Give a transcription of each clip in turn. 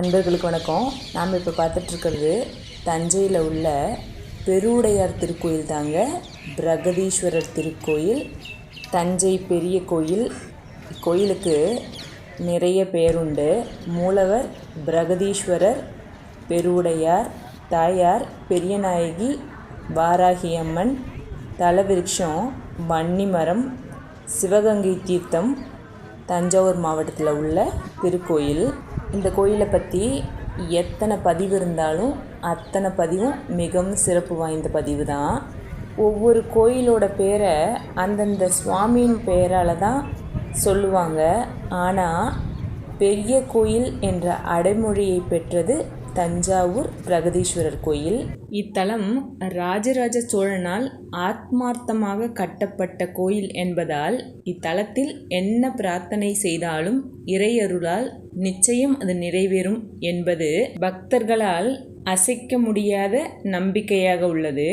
அன்பர்களுக்கு வணக்கம். நாம் இப்போ பார்த்துட்ருக்கிறது தஞ்சையில் உள்ள பெருவுடையார் திருக்கோயில் தாங்க. பிரகதீஸ்வரர் திருக்கோயில் தஞ்சை பெரிய கோயில். கோயிலுக்கு நிறைய பேருண்டு. மூலவர் பிரகதீஸ்வரர் பெருவுடையார் தாயார் பெரியநாயகி வாராகியம்மன் தலவிருட்சம் வன்னிமரம் சிவகங்கை தீர்த்தம் தஞ்சாவூர் மாவட்டத்தில் உள்ள திருக்கோயில். இந்த கோயிலை பற்றி எத்தனை பதிவு இருந்தாலும் அத்தனை பதிவும் மிகவும் சிறப்பு வாய்ந்த பதிவு தான் ஒவ்வொரு கோயிலோட பேரை அந்தந்த சுவாமியின் பெயரால் தான் சொல்லுவாங்க. ஆனால் பெரிய கோயில் என்ற அடைமொழியை பெற்றது தஞ்சாவூர் பிரகதீஸ்வரர் கோயில். இத்தலம் ராஜராஜ சோழனால் ஆத்மார்த்தமாக கட்டப்பட்ட கோயில் என்பதால் இத்தலத்தில் என்ன பிரார்த்தனை செய்தாலும் இறையருளால் நிச்சயம் அது நிறைவேறும் என்பது பக்தர்களால் அசைக்க முடியாத நம்பிக்கையாக உள்ளது.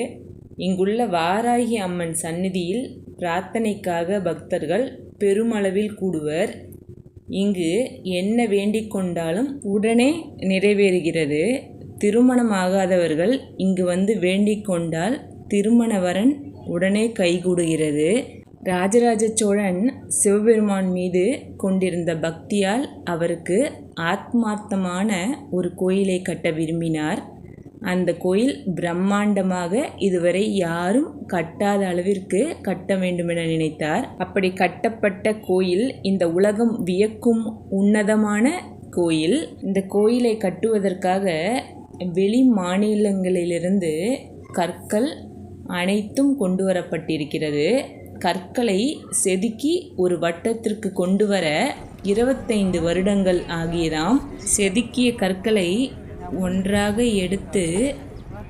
இங்குள்ள வாராகி அம்மன் சந்நிதியில் பிரார்த்தனைக்காக பக்தர்கள் பெருமளவில் கூடுவர். இங்கு என்ன வேண்டிக் கொண்டாலும் உடனே நிறைவேறுகிறது. திருமணமாகாதவர்கள் இங்கு வந்து வேண்டிக் கொண்டால் திருமணவரன் உடனே கைகூடுகிறது. ராஜராஜ சோழன் சிவபெருமான் மீது கொண்டிருந்த பக்தியால் அவருக்கு ஆத்மார்த்தமான ஒரு கோயிலை கட்ட விரும்பினார். அந்த கோயில் பிரம்மாண்டமாக இதுவரை யாரும் கட்டாத அளவிற்கு கட்ட வேண்டுமென நினைத்தார். அப்படி கட்டப்பட்ட கோயில் இந்த உலகம் வியக்கும் உன்னதமான கோயில். இந்த கோயிலை கட்டுவதற்காக வெளி மாநிலங்களிலிருந்து கற்கள் அனைத்தும் கொண்டு வரப்பட்டிருக்கிறது. கற்களை செதுக்கி ஒரு வட்டத்திற்கு கொண்டு வர இருபத்தைந்து வருடங்கள் ஆகியதாம். செதுக்கிய கற்களை ஒன்றாக எடுத்து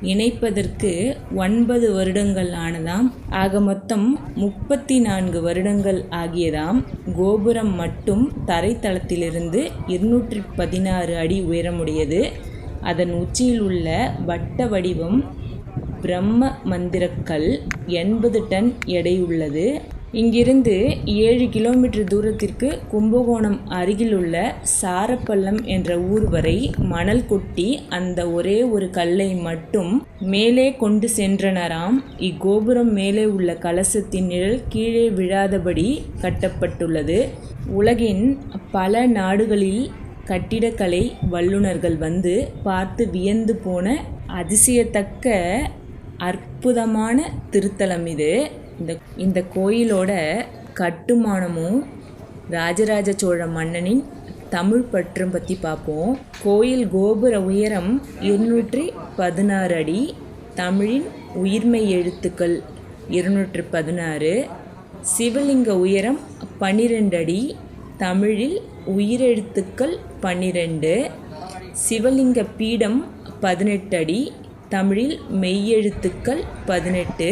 இணைப்பதற்கு ஒன்பது வருடங்கள் ஆனதாம். ஆக மொத்தம் முப்பத்தி நான்கு வருடங்கள் ஆகியதாம். கோபுரம் மட்டும் தரைத்தளத்திலிருந்து இருநூற்றி பதினாறு அடி உயரமுடையது. அதன் உச்சியில் உள்ள வட்ட வடிவம் பிரம்ம மந்திரக்கல் எண்பது டன் எடையுள்ளது இங்கிருந்து ஏழு கிலோமீட்டர் தூரத்திற்கு கும்பகோணம் அருகிலுள்ள சாரப்பள்ளம் என்ற ஊர் வரை மணல் கொட்டி அந்த ஒரே ஒரு கல்லை மட்டும் மேலே கொண்டு சென்றனராம். இக்கோபுரம் மேலே உள்ள கலசத்தின் நிழல் கீழே விழாதபடி கட்டப்பட்டுள்ளது. உலகின் பல நாடுகளில் கட்டிடக்கலை வல்லுநர்கள் வந்து பார்த்து வியந்து போன அதிசயத்தக்க அற்புதமான திருத்தலம் இது. இந்த இந்த கோயிலோட கட்டுமானமும் ராஜராஜ சோழ மன்னனின் தமிழ் பற்றும் பற்றி பார்ப்போம் கோயில் கோபுர உயரம் இருநூற்றி பதினாறு அடி தமிழின் உயிர்மை எழுத்துக்கள் இருநூற்று பதினாறு சிவலிங்க உயரம் பன்னிரெண்டு அடி தமிழில் உயிரெழுத்துக்கள் பன்னிரெண்டு சிவலிங்க பீடம் பதினெட்டு அடி தமிழில் மெய்யெழுத்துக்கள் பதினெட்டு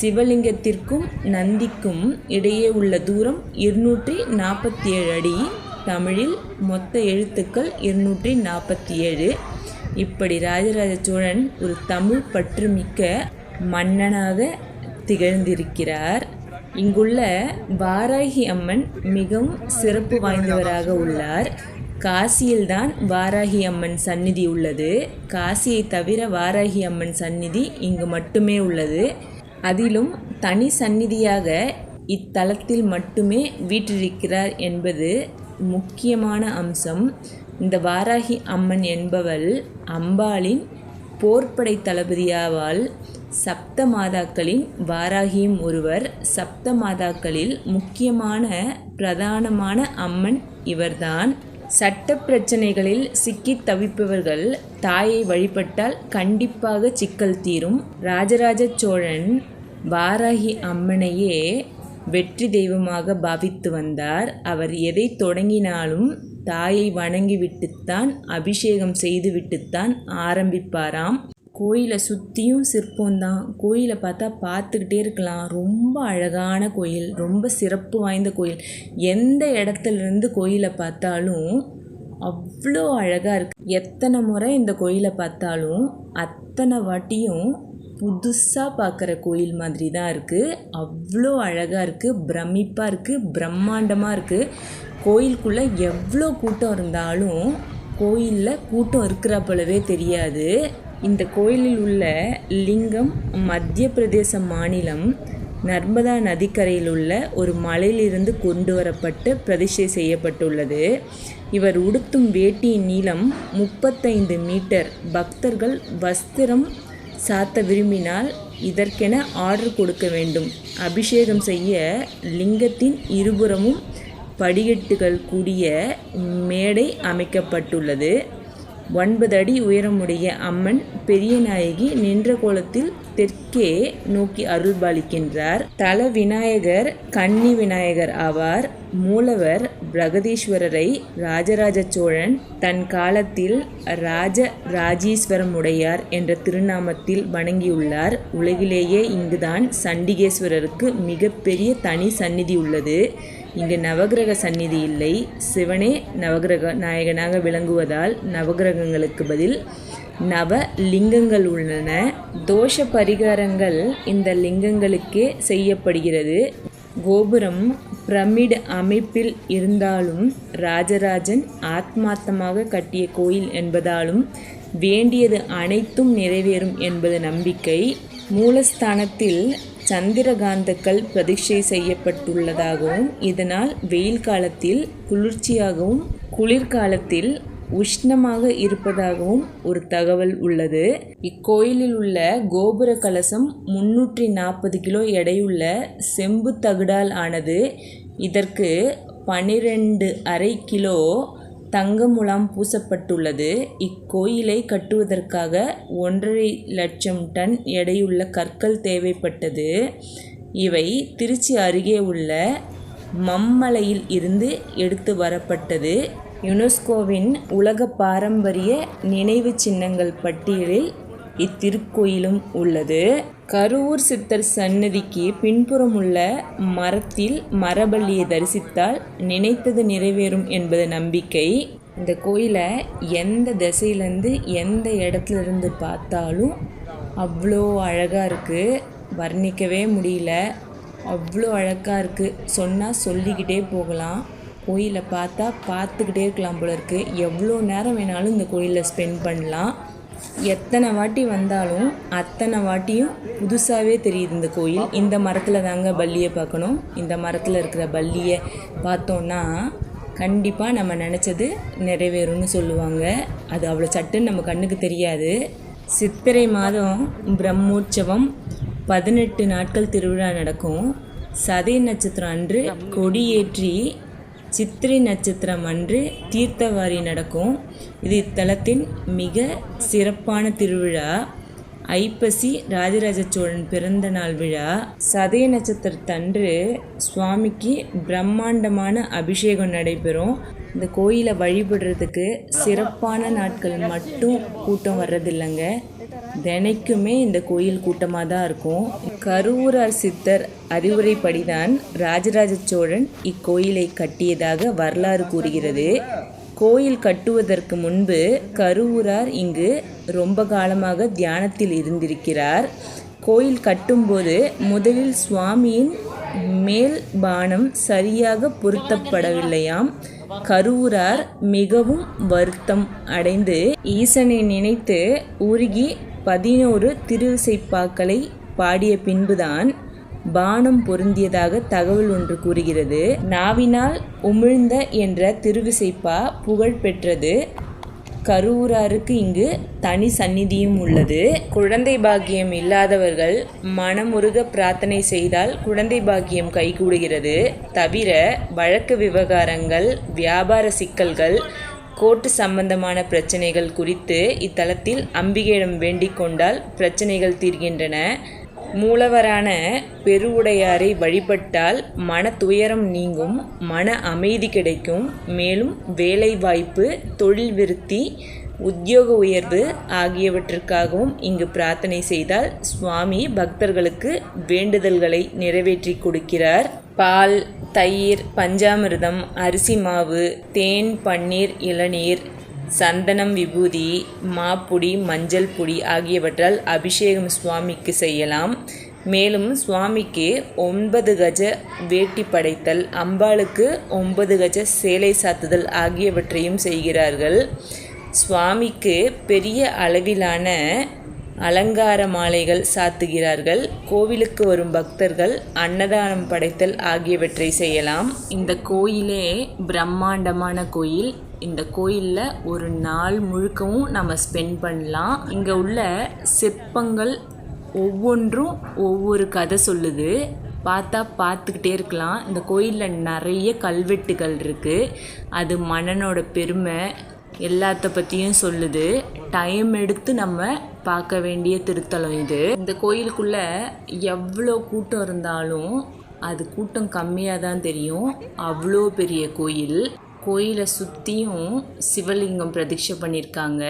சிவலிங்கத்திற்கும் நந்திக்கும் இடையே உள்ள தூரம் இருநூற்றி நாற்பத்தி ஏழு அடி. தமிழில் மொத்த எழுத்துக்கள் இருநூற்றி நாற்பத்தி ஏழு இப்படி ராஜராஜ சோழன் ஒரு தமிழ் பற்றுமிக்க மன்னனாக திகழ்ந்திருக்கிறார். இங்குள்ள வாராகி அம்மன் மிகவும் சிறப்பு வாய்ந்தவராக உள்ளார். காசியில்தான் வாராகி அம்மன் சந்நிதி உள்ளது. காசியை தவிர வாராகி அம்மன் சந்நிதி இங்கு மட்டுமே உள்ளது. அதிலும் தனி சந்நிதியாக இத்தலத்தில் மட்டுமே வீற்றிருக்கிறார் என்பது முக்கியமான அம்சம். இந்த வாராகி அம்மன் என்பவள் அம்பாளின் போர்ப்படை தளபதியாவால் சப்த மாதாக்களின் வாராகியும் ஒருவர். சப்த மாதாக்களில் முக்கியமான பிரதானமான அம்மன் இவர்தான். சட்ட பிரச்சனைகளில் சிக்கி தவிப்பவர்கள் தாயை வழிபட்டால் கண்டிப்பாக சிக்கல் தீரும். ராஜராஜ சோழன் வாராகி அம்மனையே வெற்றி தெய்வமாக பாவித்து வந்தார். அவர் எதை தொடங்கினாலும் தாயை வணங்கிவிட்டுத்தான் அபிஷேகம் செய்துவிட்டுத்தான் ஆரம்பிப்பாராம். கோயிலை சுற்றியும் சிற்பம்தான். கோயிலை பார்த்தா பார்த்துக்கிட்டே இருக்கலாம். ரொம்ப அழகான கோயில் ரொம்ப சிறப்பு வாய்ந்த கோயில். எந்த இடத்துலேருந்து கோயிலை பார்த்தாலும் அவ்வளோ அழகாக இருக்குது எத்தனை முறை இந்த கோயிலை பார்த்தாலும் அத்தனை வாட்டியும் புதுசாக பார்க்குற கோயில் மாதிரி தான் இருக்குது அவ்வளோ அழகாக இருக்குது பிரமிப்பாக இருக்குது பிரம்மாண்டமாக இருக்குது கோயிலுக்குள்ளே எவ்வளோ கூட்டம் இருந்தாலும் கோயிலில் கூட்டம் இருக்கிற போலவே தெரியாது. இந்த கோயிலில் உள்ள லிங்கம் மத்திய பிரதேச மாநிலம் நர்மதா நதிக்கரையில் உள்ள ஒரு மலையிலிருந்து கொண்டு வரப்பட்டு பிரதிஷ்டை செய்யப்பட்டுள்ளது. இவர் உடுத்தும் வேட்டியின் நீளம் முப்பத்தைந்து மீட்டர். பக்தர்கள் வஸ்திரம் சாத்த விரும்பினால் இதற்கென ஆர்டர் கொடுக்க வேண்டும். அபிஷேகம் செய்ய லிங்கத்தின் இருபுறமும் படிகட்டுகள் கூடிய மேடை அமைக்கப்பட்டுள்ளது. ஒன்பது அடி உயரமுடைய அம்மன் பெரியநாயகி நின்ற கோலத்தில் தெற்கே நோக்கி அருள்பாலிக்கின்றார். தல விநாயகர் கன்னி விநாயகர் ஆவார். மூலவர் பிரகதீஸ்வரரை ராஜராஜ சோழன் தன் காலத்தில் ராஜ ராஜீஸ்வரமுடையார் என்ற திருநாமத்தில் வணங்கியுள்ளார். உலகிலேயே இங்குதான் சண்டிகேஸ்வரருக்கு மிகப்பெரிய தனி சந்நிதி உள்ளது. இங்கு நவகிரக சந்நிதி இல்லை. சிவனே நவகிரக நாயகனாக விளங்குவதால் நவகிரகங்களுக்கு பதில் நவ லிங்கங்கள் உள்ளன தோஷ பரிகாரங்கள் இந்த லிங்கங்களுக்கே செய்யப்படுகிறது. கோபுரம் பிரமிடு அமைப்பில் இருந்தாலும் ராஜராஜன் ஆத்மார்த்தமாக கட்டிய கோயில் என்பதாலும் வேண்டியது அனைத்தும் நிறைவேறும் என்பது நம்பிக்கை. மூலஸ்தானத்தில் சந்திரகாந்தக்கள் பிரதிஷ்டை செய்யப்பட்டுள்ளதாகவும் இதனால் வெயில் காலத்தில் குளிர்ச்சியாகவும் குளிர்காலத்தில் உஷ்ணமாக இருப்பதாகவும் ஒரு தகவல் உள்ளது. இக்கோயிலில் உள்ள கோபுர கலசம் முன்னூற்றி நாற்பது கிலோ எடையுள்ள செம்பு தகுடால் ஆனது. இதற்கு பனிரெண்டு அரை கிலோ தங்க முலாம் பூசப்பட்டுள்ளது. இக்கோயிலை கட்டுவதற்காக ஒன்றரை லட்சம் டன் எடையுள்ள கற்கள் தேவைப்பட்டது. இவை திருச்சி அருகே உள்ள மம்மலையில் இருந்து எடுத்து வரப்பட்டது. யுனெஸ்கோவின் உலக பாரம்பரிய நினைவு சின்னங்கள் பட்டியலில் இத்திருக்கோயிலும் உள்ளது. கருவூர் சித்தர் சன்னதிக்கு பின்புறம் உள்ள மரத்தில் மரபள்ளியை தரிசித்தால் நினைத்தது நிறைவேறும் என்பது நம்பிக்கை. இந்த கோயிலை எந்த திசையிலேருந்து எந்த இடத்துல இருந்து பார்த்தாலும் அவ்வளோ அழகாக இருக்குது வர்ணிக்கவே முடியல. அவ்வளோ அழகாக இருக்குது சொன்னால் சொல்லிக்கிட்டே போகலாம். கோயிலை பார்த்தா பார்த்துக்கிட்டே இருக்கலாம் போல இருக்குது எவ்வளோ நேரம் வேணாலும் இந்த கோயிலில் ஸ்பெண்ட் பண்ணலாம். எத்தனை வாட்டி வந்தாலும் அத்தனை வாட்டியும் புதுசாகவே தெரியுது இந்த கோயில். இந்த மரத்தில் தாங்க பல்லியை பார்க்கணும். இந்த மரத்தில் இருக்கிற பல்லியை பார்த்தோன்னா கண்டிப்பாக நம்ம நினச்சது நிறைவேறும்னு சொல்லுவாங்க. அது அவ்வளோ சட்டுன்னு நம்ம கண்ணுக்கு தெரியாது. சித்திரை மாதம் பிரம்மோற்சவம் பதினெட்டு நாட்கள் திருவிழா நடக்கும். சதய நட்சத்திரம் அன்று கொடியேற்றி சித்திரை நட்சத்திரம் அன்று தீர்த்தவாரி நடக்கும். இது இத்தலத்தின் மிக சிறப்பான திருவிழா. ஐப்பசி ராஜராஜ சோழன் பிறந்த நாள் விழா. சதய நட்சத்திரத்தன்று சுவாமிக்கு பிரம்மாண்டமான அபிஷேகம் நடைபெறும். இந்த கோயிலை வழிபடுறதுக்கு சிறப்பான நாட்கள் மட்டும் கூட்டம் வர்றதில்லைங்க. தினைக்குமே இந்த கோயில் கூட்டமாக தான் இருக்கும். கருவூரார் சித்தர் அறிவுரைப்படிதான் ராஜராஜ சோழன் இக்கோயிலை கட்டியதாக வரலாறு கூறுகிறது. கோயில் கட்டுவதற்கு முன்பு கருவூரார் இங்கு ரொம்ப காலமாக தியானத்தில் இருந்திருக்கிறார். கோயில் கட்டும்போது முதலில் சுவாமியின் மேல் பானம் சரியாக பொருத்தப்படவில்லையாம். கருவூரார் மிகவும் வருத்தம் அடைந்து ஈசனை நினைத்து உருகி பதினோரு திருவிசைப்பாக்களை பாடிய பின்புதான் பானம் பொருந்தியதாக தகவல் ஒன்று கூறுகிறது. நாவினால் உமிழ்ந்த என்ற திருவிசைப்பா புகழ் பெற்றது. கருவூராருக்கு இங்கு தனி சந்நிதியும் உள்ளது. குழந்தை பாக்கியம் இல்லாதவர்கள் மனமுருக பிரார்த்தனை செய்தால் குழந்தை பாக்கியம் கைகூடுகிறது. தவிர வழக்கு விவகாரங்கள் வியாபார சிக்கல்கள் கோர்ட்டு சம்பந்தமான பிரச்சனைகள் குறித்து இத்தலத்தில் அம்பிகையிடம் வேண்டிக் கொண்டால் பிரச்சனைகள் தீர்கின்றன. மூலவரான பெருவுடையாரை வழிபட்டால் மன துயரம் நீங்கும் மன அமைதி கிடைக்கும். மேலும் வேலைவாய்ப்பு தொழில் விருத்தி உத்தியோக உயர்வு ஆகியவற்றிற்காகவும் இங்கு பிரார்த்தனை செய்தால் சுவாமி பக்தர்களுக்கு வேண்டுதல்களை நிறைவேற்றி கொடுக்கிறார். பால் தயிர் பஞ்சாமிர்தம் அரிசி மாவு தேன் பன்னீர் இளநீர் சந்தனம் விபூதி மாப்புடி மஞ்சள் பொடி ஆகியவற்றால் அபிஷேகம் சுவாமிக்கு செய்யலாம். மேலும் சுவாமிக்கு ஒன்பது கஜ வேட்டி படைத்தல் அம்பாளுக்கு ஒன்பது கஜ சேலை சாத்துதல் ஆகியவற்றையும் செய்கிறார்கள். சுவாமிக்கு பெரிய அளவிலான அலங்கார மாலைகள் சாத்துகிறார்கள். கோவிலுக்கு வரும் பக்தர்கள் அன்னதானம் படைத்தல் ஆகியவற்றை செய்யலாம். இந்த கோயிலே பிரம்மாண்டமான கோயில். இந்த கோயிலில் ஒரு நாள் முழுக்கவும் நம்ம ஸ்பெண்ட் பண்ணலாம். இங்கே உள்ள சிற்பங்கள் ஒவ்வொன்றும் ஒவ்வொரு கதை சொல்லுது. பார்த்தா பார்த்துக்கிட்டே இருக்கலாம். இந்த கோயிலில் நிறைய கல்வெட்டுகள் இருக்குது அது மன்னனோட பெருமை எல்லாத்த பற்றியும் சொல்லுது. டைம் எடுத்து நம்ம பார்க்க வேண்டிய திருத்தலம் இது. இந்த கோயிலுக்குள்ளே எவ்வளோ கூட்டம் இருந்தாலும் அது கூட்டம் கம்மியாக தான் தெரியும். அவ்வளோ பெரிய கோயில். கோயிலை சுற்றியும் சிவலிங்கம் பிரதிஷ்டை பண்ணியிருக்காங்க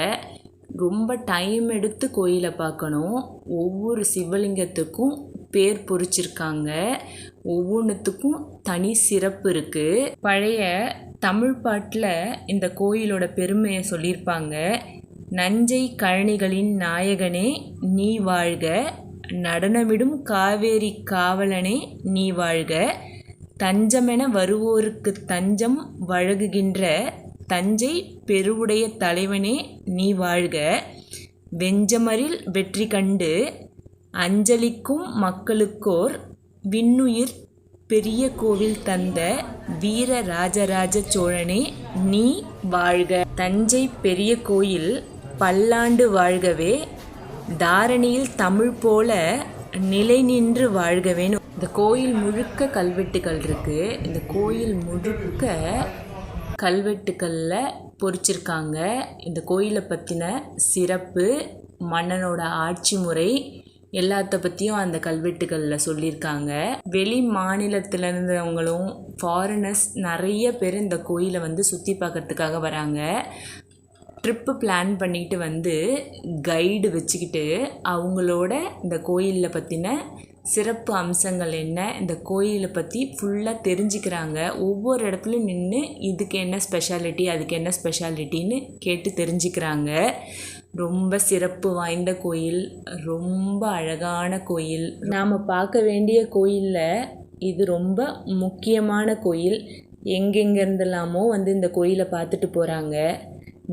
ரொம்ப டைம் எடுத்து கோயிலை பார்க்கணும். ஒவ்வொரு சிவலிங்கத்துக்கும் பேர் பொறிச்சிருக்காங்க. ஒவ்வொன்றுத்துக்கும் தனி சிறப்பு இருக்குது பழைய தமிழ் பாட்டில் இந்த கோயிலோட பெருமையை சொல்லியிருப்பாங்க நஞ்சை கழனிகளின் நாயகனே நீ வாழ்க. நடனமிடும் காவேரி காவலனே நீ வாழ்க. தஞ்சமென வருவோருக்கு தஞ்சம் வழங்குகின்ற தஞ்சை பெருவுடைய தலைவனே நீ வாழ்க. வெஞ்சமரில் வெற்றி கண்டு அஞ்சலிக்கும் மக்களுக்கோர் விண்ணுயிர் பெரிய கோவில் தந்த வீர ராஜராஜ சோழனே நீ வாழ்க. தஞ்சை பெரிய கோயில் பல்லாண்டு வாழ்கவே தாரணியில் தமிழ் போல நிலை நின்று வாழ்கவேன்னு இந்த கோயில் முழுக்க கல்வெட்டுகள் இருக்குது இந்த கோயில் முழுக்க கல்வெட்டுக்களில் பொறிச்சிருக்காங்க. இந்த கோயிலை பற்றின சிறப்பு மன்னனோட ஆட்சி முறை எல்லாத்த பற்றியும் அந்த கல்வெட்டுகளில் சொல்லியிருக்காங்க வெளி மாநிலத்தில் இருந்தவங்களும் ஃபாரினர்ஸ் நிறைய பேர் இந்த கோயிலை வந்து சுற்றி பார்க்கறதுக்காக வராங்க. ட்ரிப்பு பிளான் பண்ணிட்டு வந்து கைடு வச்சுக்கிட்டு அவங்களோட இந்த கோயிலில் பற்றின சிறப்பு அம்சங்கள் என்ன இந்த கோயிலை பற்றி ஃபுல்லாக தெரிஞ்சுக்கிறாங்க. ஒவ்வொரு இடத்துலையும் நின்று இதுக்கு என்ன ஸ்பெஷாலிட்டி அதுக்கு என்ன ஸ்பெஷாலிட்டின்னு கேட்டு தெரிஞ்சுக்கிறாங்க. ரொம்ப சிறப்பு வாய்ந்த கோயில் ரொம்ப அழகான கோயில். நாம் பார்க்க வேண்டிய கோயிலில் இது ரொம்ப முக்கியமான கோயில். எங்கெங்கேருந்தெல்லாமோ வந்து இந்த கோயிலை பார்த்துட்டு போகிறாங்க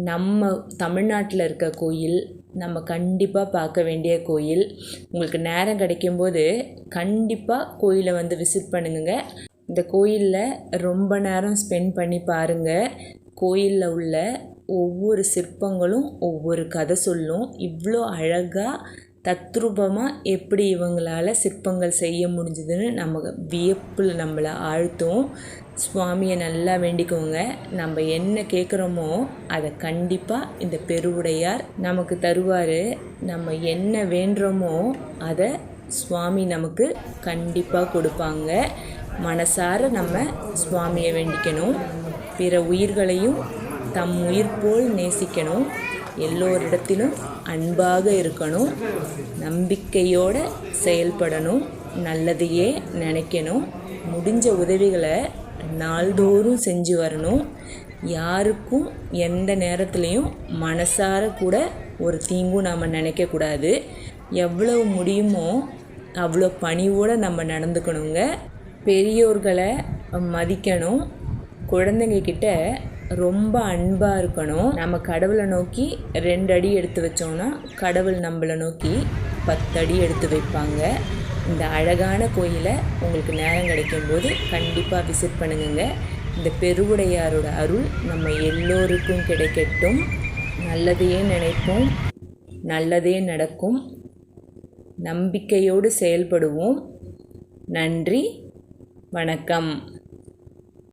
நம்ம தமிழ்நாட்டில் இருக்க கோயில் நம்ம கண்டிப்பாக பார்க்க வேண்டிய கோயில். உங்களுக்கு நேரம் கிடைக்கும்போது கண்டிப்பாக கோயிலை வந்து விசிட் பண்ணுங்க. இந்த கோயிலில் ரொம்ப நேரம் ஸ்பெண்ட் பண்ணி பாருங்கள் கோயிலில் உள்ள ஒவ்வொரு சிற்பங்களும் ஒவ்வொரு கதை சொல்லும். இவ்வளோ அழகாக தத்ரூபமாக எப்படி இவங்களால் சிற்பங்கள் செய்ய முடிஞ்சதுன்னு நம்ம வியப்பில் நம்மளை ஆழ்த்தும். சுவாமியை நல்லா வேண்டிக்கோங்க. நம்ம என்ன கேட்குறோமோ அதை கண்டிப்பாக இந்த பெருவுடையார் நமக்கு தருவார். நம்ம என்ன வேண்டுறோமோ அதை சுவாமி நமக்கு கண்டிப்பாக கொடுப்பாங்க. மனசார நம்ம சுவாமியை வேண்டிக்கணும். பிற உயிர்களையும் தம் உயிர் போல் நேசிக்கணும். எல்லோரிடத்திலும் அன்பாக இருக்கணும். நம்பிக்கையோடு செயல்படணும். நல்லதையே நினைக்கணும். முடிஞ்ச உதவிகளை நாள்தோறும் செஞ்சு வரணும். யாருக்கும் எந்த நேரத்துலையும் மனசார கூட ஒரு தீங்கும் நாம் நினைக்கக்கூடாது எவ்வளவு முடியுமோ அவ்வளோ பணிவோடு நம்ம நடந்துக்கணுங்க. பெரியோர்களை மதிக்கணும். குழந்தைங்க கிட்ட ரொம்ப அன்பாக இருக்கணும். நம்ம கடவுளை நோக்கி ரெண்டு அடி எடுத்து வச்சோம்னா கடவுள் நம்மளை நோக்கி பத்து அடி எடுத்து வைப்பாங்க. இந்த அழகான கோயிலை உங்களுக்கு நேரம் கிடைக்கும்போது கண்டிப்பாக விசிட் பண்ணுங்க இந்த பெருவுடையாரோட அருள் நம்ம எல்லோருக்கும் கிடைக்கட்டும். நல்லதையே நினைப்போம். நல்லதே நடக்கும். நம்பிக்கையோடு செயல்படுவோம். நன்றி. வணக்கம்.